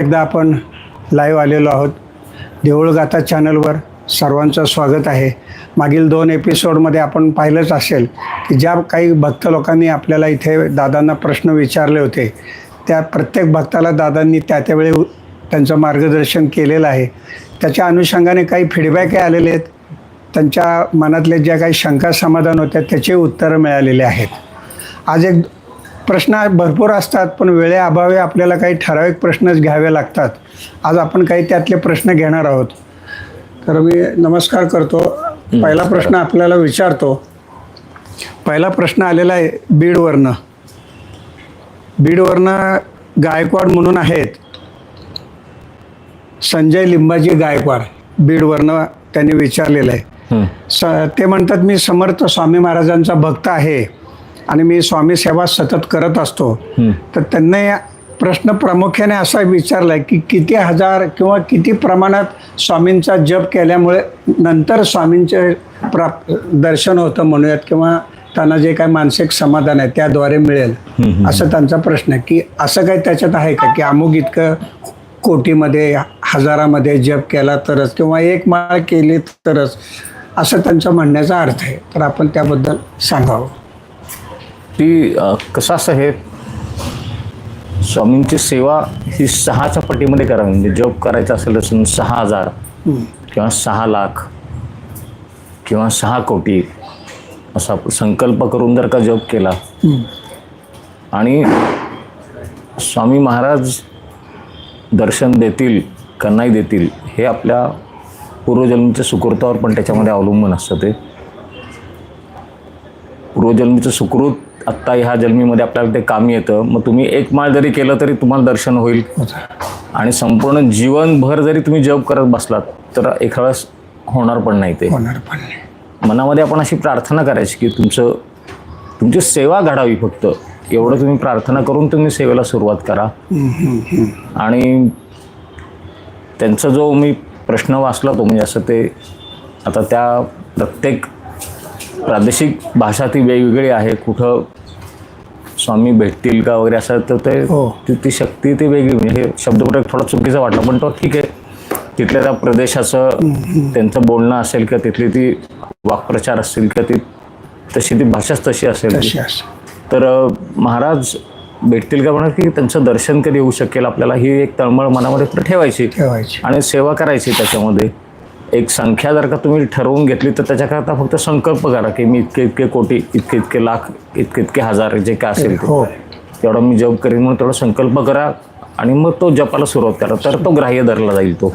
एकदा आपण लाईव्ह आलेलो आहोत. देऊळगाथा चॅनलवर सर्वांचं स्वागत आहे. मागील दोन एपिसोडमध्ये आपण पाहिलंच असेल की ज्या काही भक्त लोकांनी आपल्याला इथे दादांना प्रश्न विचारले होते त्या प्रत्येक भक्ताला दादांनी त्या त्यावेळी त्यांचं मार्गदर्शन केलेलं आहे. त्याच्या अनुषंगाने काही फीडबॅकही आलेले आहेत. त्यांच्या मनातले ज्या काही शंका समाधान होत्या त्याचे उत्तरं मिळालेले आहेत. आज एक प्रश्न भरपूर असतात पण वेळेअभावी आपल्याला काही ठराविक प्रश्नच घ्यावे लागतात. आज आपण काही त्यातले प्रश्न घेणार आहोत. तर मी नमस्कार करतो. पहिला प्रश्न आपल्याला विचारतो. पहिला प्रश्न आलेला आहे बीडवरनं. बीडवरनं गायकवाड म्हणून आहेत. संजय लिंबाजी गायकवाड बीडवरनं त्यांनी विचारलेलं आहे. स ते म्हणतात मी समर्थ स्वामी महाराजांचा भक्त आहे. आणि मी स्वामी सेवा सतत करत असतो. तर त्यांना या प्रश्न प्रामुख्याने असा विचारला आहे की किती हजार किंवा किती प्रमाणात स्वामींचा जप केल्यामुळे नंतर स्वामींचे प्राप दर्शन होतं म्हणूयात किंवा त्यांना जे काय मानसिक समाधान आहे त्याद्वारे मिळेल. असं त्यांचा प्रश्न आहे की असं काही त्याच्यात आहे का की अमुक इतकं कोटीमध्ये हजारामध्ये जप केला तरच किंवा एक माळ केली तरच? असं त्यांचा म्हणण्याचा अर्थ आहे. तर आपण त्याबद्दल सांगावं. ती अ, कसं असं हे? स्वामींची सेवा ही सहाच्या पटीमध्ये करावी म्हणजे जॉब करायचा असेल तर सहा हजार किंवा सहा लाख किंवा सहा कोटी असा संकल्प करून जर का जॉब केला. आणि स्वामी महाराज दर्शन देतील का नाही देतील हे आपल्या पूर्वजन्मीच्या सुकृतावर पण त्याच्यामध्ये अवलंबून असतं ते. पूर्वजन्मीचं सुकृत आत्ता ह्या जन्मीमध्ये आपल्याला ते कामी येतं. मग तुम्ही एक माळ जरी केलं तरी तुम्हाला दर्शन होईल. आणि संपूर्ण जीवनभर जरी तुम्ही जप करत बसलात तर एखाद्या वेळेस होणार पण नाही ते. होणार पण नाही. मनामध्ये आपण अशी प्रार्थना करायची की तुमचं तुमची सेवा घडावी फक्त. एवढं तुम्ही प्रार्थना करून तुम्ही सेवेला सुरुवात करा. आणि त्यांचा जो मी प्रश्न वाचला तो म्हणजे असं ते आता त्या प्रत्येक प्रादेशिक भाषा ती वेगवेगळी आहे. कुठं स्वामी भेटतील का वगैरे असं तर ते हो. ती ती शक्ती ती वेगळी. म्हणजे हे शब्दप्रयोग थोडा चुकीचा वाटला पण तो ठीक आहे. तिथल्या त्या प्रदेशाचं त्यांचं बोलणं असेल किंवा तिथली ती वाक्प्रचार असतील किंवा ती तशी ती भाषाच तशी असेल. तर महाराज भेटतील का म्हणत की त्यांचं दर्शन कधी होऊ शकेल? आपल्याला ही एक तळमळ मनामध्ये ठेवायची. आणि सेवा करायची त्याच्यामध्ये. एक संख्या जर का तुम्ही ठरवून घेतली तर त्याच्याकरता फक्त संकल्प करा की मी इतके इतके कोटी इतके इतके लाख इतके इतके हजार जे काय असेल हो. तेवढा मी जप करीन म्हणून तेवढा संकल्प करा आणि मग तो जपाला सुरुवात करा. तर तो ग्राह्य धरला जाईल तो.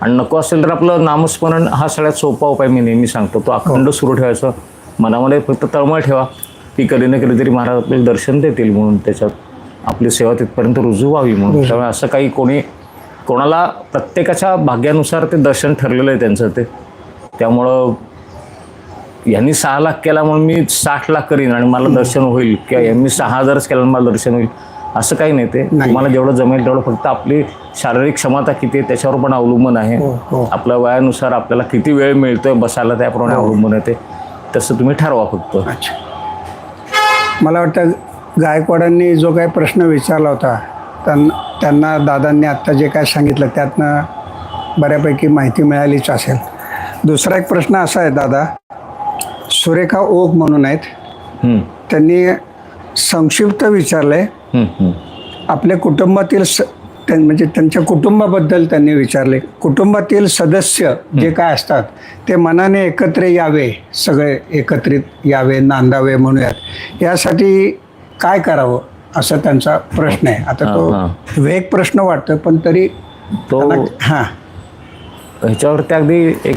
आणि नको असेल तर आपलं नामस्मरण हा सगळ्यात सोपा उपाय मी नेहमी सांगतो. तो अखंड सुरू ठेवायचा. मनामध्ये फक्त तळमळ ठेवा. की कधी ना कधीतरी महाराज आपल्याला दर्शन देतील म्हणून त्याच्यात. आपली सेवा तिथपर्यंत रुजू व्हावी म्हणून. त्यामुळे असं काही कोणी कोणाला प्रत्येकाच्या भाग्यानुसार ते दर्शन ठरलेलं आहे त्यांचं ते. त्यामुळं यांनी सहा लाख केला म्हणून मी साठ लाख करीन आणि मला दर्शन होईल. किंवा यांनी सहा हजारच केला मला दर्शन होईल. असं काही नाही ते. तुम्हाला जेवढं जमेल तेवढं फक्त आपली शारीरिक क्षमता किती आहे त्याच्यावर पण अवलंबून आहे. हो, हो. आपल्या वयानुसार आपल्याला किती वेळ मिळतोय बसायला त्याप्रमाणे अवलंबून आहे ते. तसं तुम्ही ठरवा फक्त. मला वाटतं गायकवाडांनी जो काही प्रश्न विचारला होता त्यांना त्यांना दादांनी आत्ता जे काय सांगितलं त्यातनं बऱ्यापैकी माहिती मिळालीच असेल. दुसरा एक प्रश्न असा आहे दादा. सुरेखा ओक म्हणून आहेत. त्यांनी संक्षिप्त विचारलं आहे हम्म, हम्म. आपल्या कुटुंबातील म्हणजे त्यांच्या कुटुंबाबद्दल त्यांनी विचारले. कुटुंबातील सदस्य जे काय असतात ते मनाने एकत्र यावे सगळे एकत्रित यावे नांदावे म्हणूयात. यासाठी काय करावं? असा त्यांचा प्रश्न आहे. आता हा, तो वेग प्रश्न वाटतो पण तरी तो हां. ह्याच्यावरती अगदी एक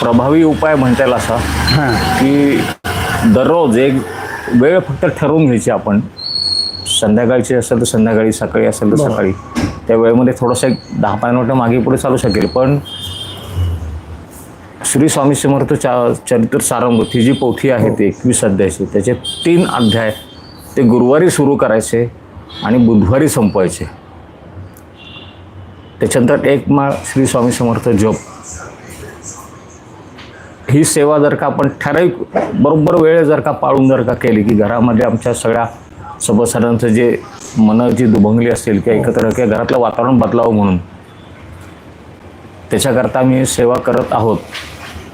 प्रभावी उपाय म्हणता येईल असा हां. की दररोज एक वेळ फक्त ठरवून घ्यायची आपण. संध्याकाळची असेल तर संध्याकाळी सकाळी असेल तर. सकाळी. त्या वेळेमध्ये थोडंसं एक दहा पंधरा मिनटं मागे पुढे चालू शकेल पण श्री स्वामी समर्थ चा चरित्र सारंग ही जी पोथी आहे ती एकवीस अध्यायाची त्याचे तीन अध्याय ते गुरुवारी सुरू करायचे आणि बुधवारी संपवायचे. त्याच्यानंतर एक माळ श्री स्वामी समर्थ जप. ही सेवा जर का आपण ठराविक बरोबर वेळ जर का पाळून जर का केली की घरामध्ये आमच्या सगळ्या सभासदांचं जे मनं जी दुभंगली असतील किंवा एकत्र किंवा घरातलं वातावरण बदलावं म्हणून त्याच्याकरता आम्ही सेवा करत आहोत.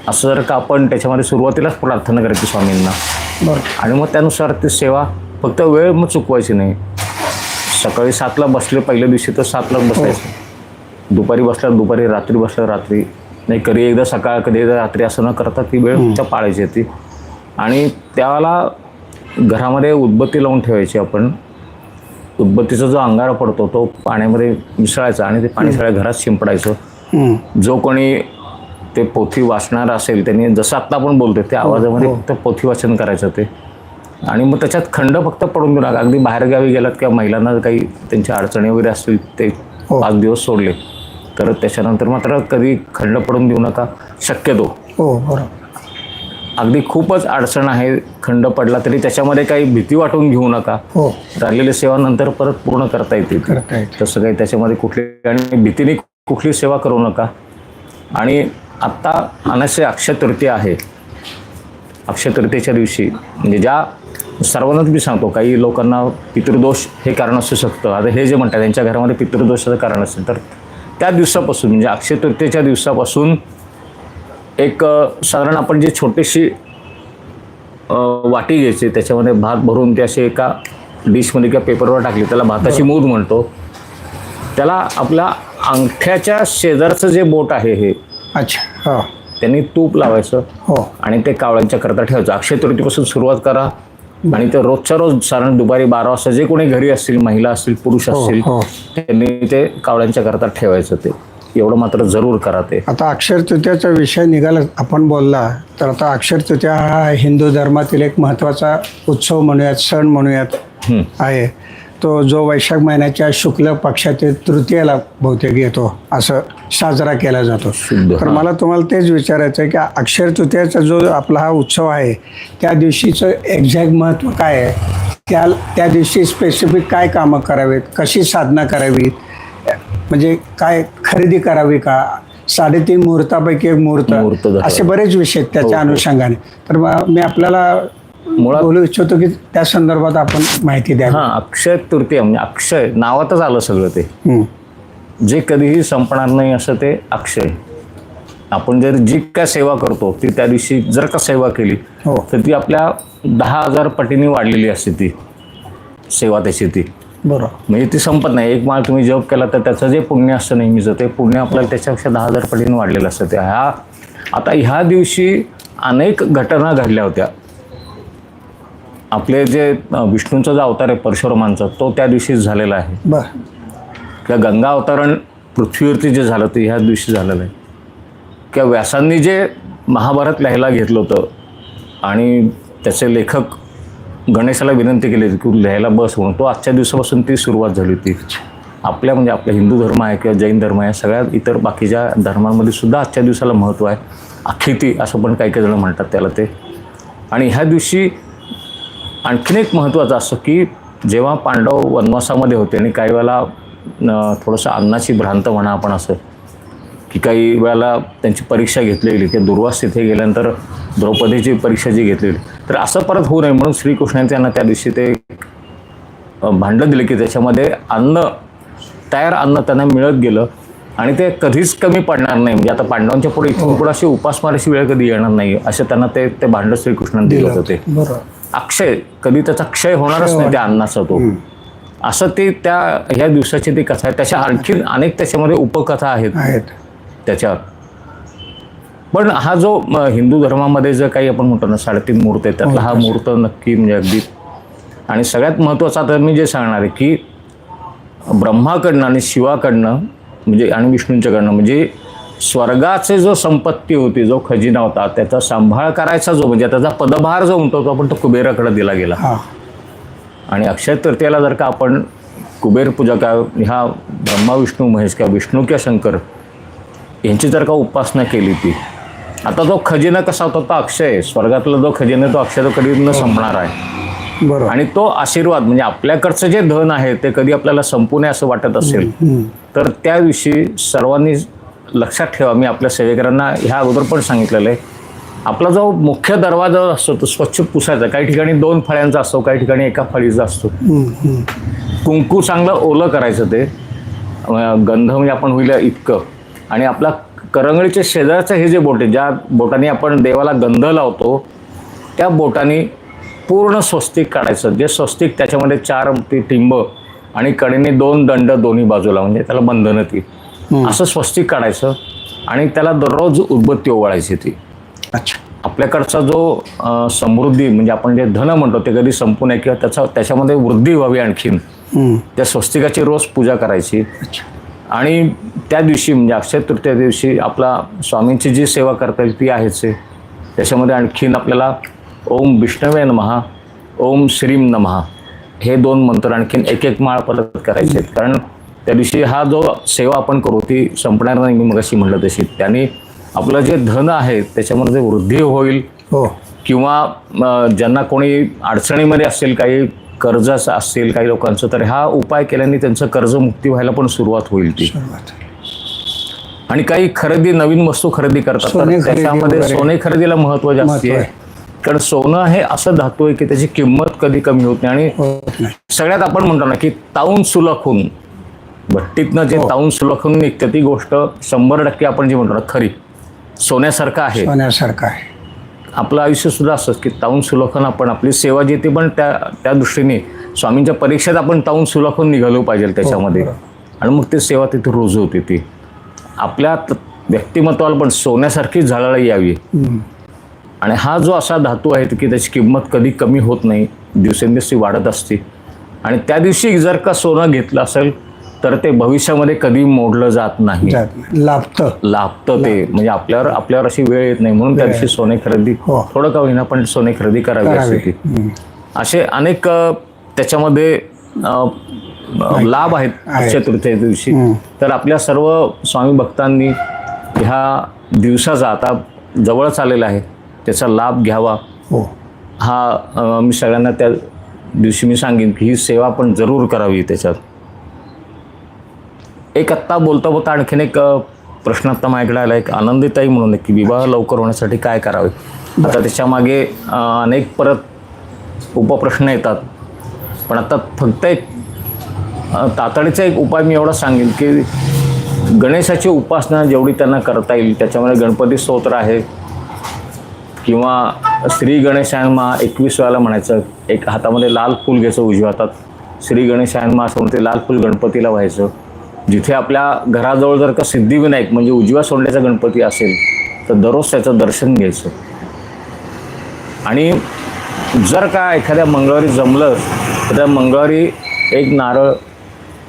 असं जर का आपण त्याच्यामध्ये सुरुवातीलाच प्रार्थना करायची स्वामींना. आणि मग त्यानुसार ती सेवा फक्त वेळ मग चुकवायची नाही. सकाळी सातला बसले पहिल्या दिवशी तर सातला बसायचं. दुपारी बसल्या दुपारी रात्री बसल्या रात्री. नाही कधी एकदा सकाळ कधी एकदा रात्री असं न करता ती वेळ त्या पाळायची ती. आणि त्याला घरामध्ये उदबत्ती लावून ठेवायची आपण. उदबत्तीचा जो अंगारा पडतो तो पाण्यामध्ये मिसळायचा आणि ते पाणी सगळ्या घरात शिंपडायचं. हं. जो कोणी ते पोथी वाचणार असेल त्यांनी जसं आत्ता आपण बोलतोय त्या आवाजामध्ये फक्त पोथी वाचन करायचं ते. आणि मग त्याच्यात खंड फक्त पडून देऊ नका. अगदी बाहेरगावी गेलात किंवा महिलांना काही त्यांच्या अडचणी वगैरे असतील ते हो. पाच दिवस सोडले. तर त्याच्यानंतर मात्र कधी खंड पडून देऊ नका. शक्यतो. हो बरोबर. अगदी खूपच अडचण आहे खंड पडला तरी त्याच्यामध्ये काही भीती वाटून घेऊ नका. हो. राहिलेली सेवा नंतर परत पूर्ण करता येते. तसं काही त्याच्यामध्ये कुठली आणि भीतीने कुठली सेवा करू नका. आणि आत्ता अनाशय अक्षय तृतीया आहे. अक्षय तृतीयेच्या दिवशी म्हणजे ज्या सर्वांनाच मी सांगतो काही लोकांना पितृदोष हे कारण असू शकतं. आता हे जे म्हणतात त्यांच्या घरामध्ये पितृदोषाचं कारण असेल तर त्या दिवसापासून म्हणजे अक्षय तृतीयेच्या दिवसापासून एक साधारण आपण जी छोटीशी वाटी घ्यायची त्याच्यामध्ये भात भरून ते असे एका डिशमध्ये किंवा पेपरवर टाकली त्याला भाताची मूद म्हणतो. त्याला आपल्या अंगठ्याच्या शेजारचं जे बोट आहे हे अच्छा हो. त्यांनी तूप लावायचं हो. आणि ते कावळ्यांच्या करता ठेवायचं. अक्षय तृतीपासून सुरुवात करा. आणि ते रोजच्या रोज साधारण दुपारी बारा वाजता जे कोणी घरी असतील महिला असतील पुरुष हो असतील हो. त्यांनी ते कावळ्यांच्या करता ठेवायचं ते. एवढं मात्र जरूर करा ते. आता अक्षर तृतीयाचा विषय निघाला आपण बोलला तर आता अक्षर तृतीया हा हिंदू धर्मातील एक महत्त्वाचा उत्सव म्हणूयात सण म्हणूयात. आहे. तो जो वैशाख महिन्याच्या शुक्ल पक्षातील तृतीयाला बहुतेक येतो असं साजरा केला जातो. तर. मला तुम्हाला तेच विचारायचं आहे की अक्षर तृतीयाचा जो आपला हा उत्सव आहे त्या दिवशीचं एक्झॅक्ट महत्त्व काय आहे? त्या त्या दिवशी स्पेसिफिक काय कामं करावीत? कशी साधना करावी म्हणजे काय खरेदी करावी का? साडेतीन मुहूर्तापैकी एक मुहूर्त. असे बरेच विषय आहेत त्याच्या हो, हो. अनुषंगाने. तर मग मी आपल्याला मुळात बोलू इच्छितो की त्या संदर्भात आपण माहिती द्या हां अक्षय तृतीया म्हणजे अक्षय नावातच आलं सगळं ते. हं. जे कधीही संपणार नाही असं ते अक्षय. आपण जर जी काय सेवा करतो ती त्या दिवशी जर का सेवा केली हो. तर ती आपल्या दहा हजार पटीने वाढलेली असते ती सेवा त्याची ती. बरोबर म्हणजे ती संपत नाही. एक माळ तुम्ही जप केला तर त्याचं जे पुण्य असतं नेहमीचं ते पुण्य आपल्याला त्याच्यापेक्षा दहा हजार पटीने वाढलेलं असतं. ते ह्या आता ह्या दिवशी अनेक घटना घडल्या होत्या. आपले जे विष्णूंचा जो अवतार आहे परशुरामांचा तो त्या दिवशीच झालेला आहे. बर. किंवा गंगा अवतरण पृथ्वीवरती जे झालं ते ह्या दिवशी झालेलं आहे. किंवा व्यासांनी जे महाभारत लिहायला घेतलं होतं आणि त्याचे लेखक गणेशाला विनंती केली होती की लिहायला बस म्हणून तो आजच्या दिवसापासून ती सुरुवात झाली होती. आपल्या म्हणजे आपला हिंदू धर्म आहे किंवा जैन धर्म आहे सगळ्या इतर बाकीच्या धर्मांमध्ये सुद्धा आजच्या दिवसाला महत्त्व आहे. अखिती असं पण काही काही जण म्हणतात त्याला ते. आणि ह्या दिवशी आणखीन एक महत्त्वाचं असं की जेव्हा पांडव वनवासामध्ये होते आणि काही वेळेला थोडंसं अन्नाची भ्रांत म्हणा आपण असं की काही वेळेला त्यांची परीक्षा घेतली गेली की दुर्वास तिथे गेल्यानंतर द्रौपदीची परीक्षा जी घेतलेली तर असं परत होऊ नये म्हणून श्रीकृष्णाने त्यांना त्या दिवशी ते भांडं दिलं की त्याच्यामध्ये अन्न तयार अन्न त्यांना मिळत गेलं आणि ते कधीच कमी पडणार नाही. म्हणजे आता पांडवांच्या पुढे इथून पुढे अशी उपासमाराची वेळ कधी येणार नाही असं त्यांना ते ते भांडं श्रीकृष्णाने दिलं होतं अक्षय कधी त्याचा क्षय होणारच नाही त्या अन्नाचा तो. असं ते त्या ह्या दिवसाची ती कथा आहे. त्याच्या आणखीन अनेक त्याच्यामध्ये उपकथा आहेत. त्याच्यावर पण हा जो हिंदू धर्मामध्ये जर काही आपण म्हणतो ना साडेतीन मुहूर्त आहे त्यातला हा मुहूर्त नक्की म्हणजे अगदी आणि सगळ्यात महत्त्वाचा तर मी जे सांगणार आहे की ब्रह्माकडनं आणि शिवाकडनं म्हणजे आणि विष्णूंच्याकडनं म्हणजे स्वर्गाचे जो संपत्ती होती जो खजिना होता त्याचा सांभाळ करायचा जो म्हणजे त्याचा पदभार जो म्हणतो तो आपण तो कुबेराकडे दिला गेला हां आणि अक्षय तृतीयाला जर का आपण कुबेर पूजका ह्या ब्रह्मा विष्णू महेश किंवा विष्णू किंवा शंकर यांची जर का उपासना केली ती आता जो खजिना कसा होता तो अक्षय. स्वर्गातला जो खजिना आहे तो अक्षय तो कधी न संपणार आहे बरोबर आणि तो आशीर्वाद म्हणजे आपल्याकडचं जे धन आहे ते कधी आपल्याला संपू नये असं वाटत असेल. तर त्या दिवशी सर्वांनी लक्षात ठेवा मी आपल्या सेवेकरांना ह्या अगोदर पण सांगितलेलं आहे. आपला जो मुख्य दरवाजा असतो तो स्वच्छ पुसायचा. काही ठिकाणी दोन फळ्यांचा असतो काही ठिकाणी एका फळीचा असतो. कुंकू चांगलं ओलं करायचं ते. गंध म्हणजे आपण होईल इतकं. आणि आपला करंगळीच्या शेजारचं हे जे बोट आहे ज्या बोटाने आपण देवाला गंध लावतो त्या बोटाने पूर्ण स्वस्तिक काढायचं. जे स्वस्तिक त्याच्यामध्ये चार ती टिंब आणि कडेने दोन दंड दोन्ही बाजूला म्हणजे त्याला बंधनं ती. असं स्वस्तिक काढायचं आणि त्याला दररोज उदबत्ती ओवाळायची ती. अच्छा. आपल्याकडचा जो समृद्धी म्हणजे आपण जे धन म्हणतो ते कधी संपू नये किंवा त्याचा त्याच्यामध्ये वृद्धी व्हावी आणखीन. त्या स्वस्तिकाची रोज पूजा करायची. आणि त्या दिवशी म्हणजे अक्षय तृतीया दिवशी आपला स्वामींची जी सेवा करता येईल ती आहेच आहे. त्याच्यामध्ये आणखीन आपल्याला ओम विष्णवे नमहा ओम श्रीम नमहा हे दोन मंत्र आणखीन एक एक माळ परत करायचे कारण त्या दिवशी हा जो सेवा आपण करू ती संपणार नाही मी मगाशी म्हटलं तशी. त्याने आपलं जे धन आहे त्याच्यामध्ये वृद्धी होईल हो. किंवा ज्यांना कोणी अडचणीमध्ये असेल काही कर्ज असतील काही लोकांचं तर हा उपाय केल्याने त्यांचं कर्जमुक्ती व्हायला पण सुरुवात होईल ती. आणि काही खरेदी नवीन वस्तू खरेदी करतात. त्याच्यामध्ये. सोने खरेदीला महत्त्व जास्त आहे. कारण सोनं हे असं धातू आहे की त्याची किंमत कधी कमी होत नाही. आणि सगळ्यात आपण म्हणतो ना की ताऊन सुलखून भट्टीतनं जे हो. ताऊन सुलखून निघते ती गोष्ट शंभर टक्के आपण जे म्हणतो ना खरी. सोन्यासारखं आहे. सोन्यासारखं आहे. आपलं आयुष्य सुद्धा असंच की ताऊन सुलखन आपण आपली सेवा जी ती पण त्या त्या दृष्टीने स्वामींच्या परीक्षेत आपण ताऊन सुलखून निघालो पाहिजे त्याच्यामध्ये. बरोबर. आणि मग ती सेवा तिथे रुजू होती ती. आपल्या व्यक्तिमत्वाला पण सोन्यासारखी झाडाला यावी. आणि हा जो असा धातू आहे की त्याची किंमत कधी कमी होत नाही दिवसेंदिवस ती वाढत असते. आणि त्या दिवशी जर का सोनं घेतलं असेल तर ते भविष्यामध्ये कधी मोडलं जात नाही. लाभतं. लाभतं ते. म्हणजे आपल्यावर आपल्यावर अशी वेळ येत नाही. म्हणून त्या दिवशी सोने खरेदी हो. थोडं का होईना पण सोने खरेदी करावी असते ती. असे अनेक अ, त्याच्यामध्ये अ, लाभ आहेत. अक्षय तृतीय दिवशी. तर आपल्या सर्व स्वामी भक्तांनी ह्या दिवसाचा आता जवळच आलेला आहे. त्याचा लाभ घ्यावा. हो. हा अ, मी सगळ्यांना त्या दिवशी मी सांगेन की ही सेवा पण जरूर करावी त्याच्यात. एक आत्ता बोलता बोलता आणखीन एक प्रश्न आत्ता माझ्याकडे आला. एक आनंदीताई म्हणून की विवाह लवकर होण्यासाठी काय करावे? आता त्याच्यामागे अ, अनेक परत उपप्रश्न येतात. पण आता फक्त एक तातडीचा एक उपाय मी एवढा सांगेन की गणेशाची उपासना जेवढी त्यांना करता येईल त्याच्यामध्ये गणपती स्तोत्र आहे. किंवा श्री गणेशायनमा एकवीस वेळाला म्हणायचं एक हातामध्ये लाल फूल घ्यायचं उजव्या हातात. श्री गणेशायनमा असं म्हणते लाल फूल गणपतीला व्हायचं. जिथे आपल्या घराजवळ जर का सिद्धिविनायक म्हणजे उजव्या सोंड्याचा गणपती असेल तर दररोज त्याचं दर्शन घ्यायचं. आणि जर का एखाद्या मंगळवारी जमलं तर त्या मंगळवारी एक नारळ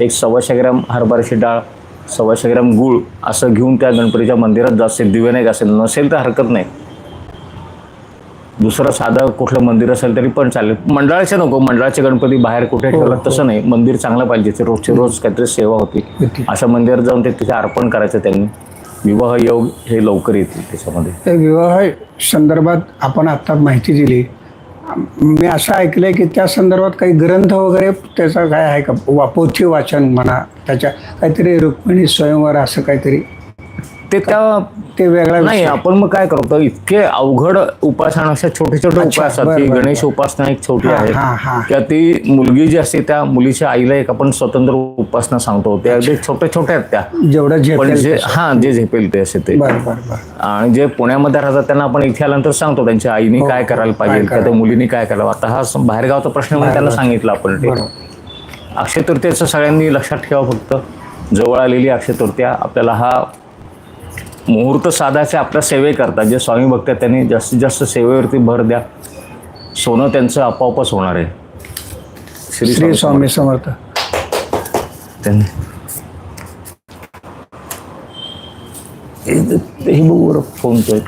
एक सव्वाशे ग्रॅम हरभऱ्याची डाळ सव्वाशे ग्रॅम गूळ असं घेऊन त्या गणपतीच्या मंदिरात जा सिद्धिविनायक असेल. नसेल तर हरकत नाही. दुसरं साधं कुठलं मंदिर असेल तरी पण चालेल. मंडळाचे नको मंडळाचे गणपती बाहेर कुठे ठेवलं तसं नाही. मंदिर चांगलं पाहिजे ते रोजचे रोज काहीतरी सेवा होती. अशा मंदिरात जाऊन ते तिथे अर्पण करायचं त्यांनी. विवाह योग हे लवकर येतील त्याच्यामध्ये. त्या विवाह संदर्भात आपण आता माहिती दिली. मी असं ऐकलंय की त्या संदर्भात काही ग्रंथ वगैरे त्याचा काय आहे का? वा पोथी वाचन म्हणा त्याच्या काहीतरी रुक्मिणी स्वयंवर असं काहीतरी ते त्या ते वेगळा नाही. आपण मग काय करतो इतके अवघड उपासना अशा छोटे छोटे उपाय असतात गणेश उपासना एक छोटी हा, आहे. हा, हा. किंवा ती मुलगी जी असते त्या मुलीच्या आईला एक आपण स्वतंत्र उपासना सांगतो. त्या अगदी छोट्या छोट्या आहेत त्या. जेवढं पण जे. हा जे झेपेल ते असे ते. आणि जे पुण्यामध्ये राहतात त्यांना आपण इथे आल्यानंतर सांगतो. त्यांच्या आईने काय करायला पाहिजे हो, काय किंवा त्या मुलीने काय करावं? आता हा बाहेरगावचा प्रश्न म्हणून त्यांना सांगितलं आपण ते. अक्षय तृतीयेचं सगळ्यांनी लक्षात ठेवा फक्त. जवळ आलेली अक्षय तृतीया आपल्याला हा मुहूर्त साधायचे आपल्या सेवेकरता जे स्वामी भक्त आहेत त्यांनी जास्तीत जास्त सेवेवरती भर द्या. सोनं त्यांचं आपोआपच होणार आहे. श्री श्री स्वामी समर्थ. त्यांनी हे बघू बरं फोनचं